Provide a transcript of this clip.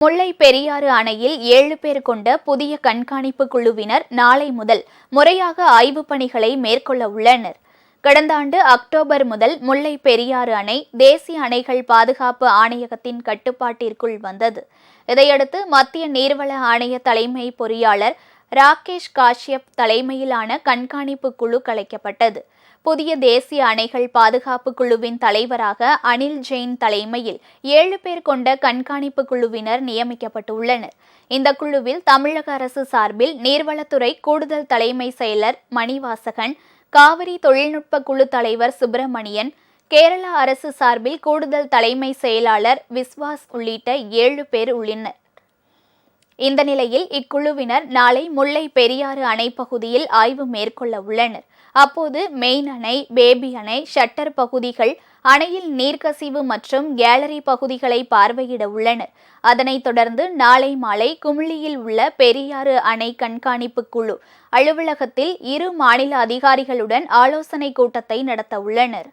முல்லை பெரியாறு அணையில் ஏழு பேர் கொண்ட புதிய கண்காணிப்பு குழுவினர் நாளை முதல் முறையாக ஆய்வுப் பணிகளை மேற்கொள்ள உள்ளனர். கடந்த ஆண்டு அக்டோபர் முதல் முல்லை பெரியாறு அணை தேசிய அணைகள் பாதுகாப்பு ஆணையகத்தின் கட்டுப்பாட்டிற்குள் வந்தது. இதையடுத்து மத்திய நீர்வள ஆணைய தலைமை பொறியாளர் ராகேஷ் காஷ்யப் தலைமையிலான கண்காணிப்பு குழு கலைக்கப்பட்டது. புதிய தேசிய அணைகள் பாதுகாப்பு குழுவின் தலைவராக அனில் ஜெயின் தலைமையில் ஏழு பேர் கொண்ட கண்காணிப்பு குழுவினர் நியமிக்கப்பட்டுள்ளனர். இந்த குழுவில் தமிழக அரசு சார்பில் நீர்வளத்துறை கூடுதல் தலைமை செயலர் மணிவாசகன் காவிரி தொழில்நுட்ப குழு தலைவர் சுப்பிரமணியன் கேரள அரசு சார்பில் கூடுதல் தலைமை செயலாளர் விஸ்வாஸ் உள்ளிட்ட ஏழு பேர் உள்ளனர். இந்த நிலையில் இக்குழுவினர் நாளை முல்லை பெரியாறு அணை பகுதியில் ஆய்வு மேற்கொள்ள உள்ளனர். அப்போது மெயின் அணை பேபி அணை ஷட்டர் பகுதிகள் அணையில் நீர்க்கசிவு மற்றும் கேலரி பகுதிகளை பார்வையிட உள்ளனர். அதனைத் தொடர்ந்து நாளை மாலை குமிளியில் உள்ள பெரியாறு அணை கண்காணிப்பு குழு அலுவலகத்தில் இரு மாநில அதிகாரிகளுடன் ஆலோசனைக் கூட்டத்தை நடத்த உள்ளனர்.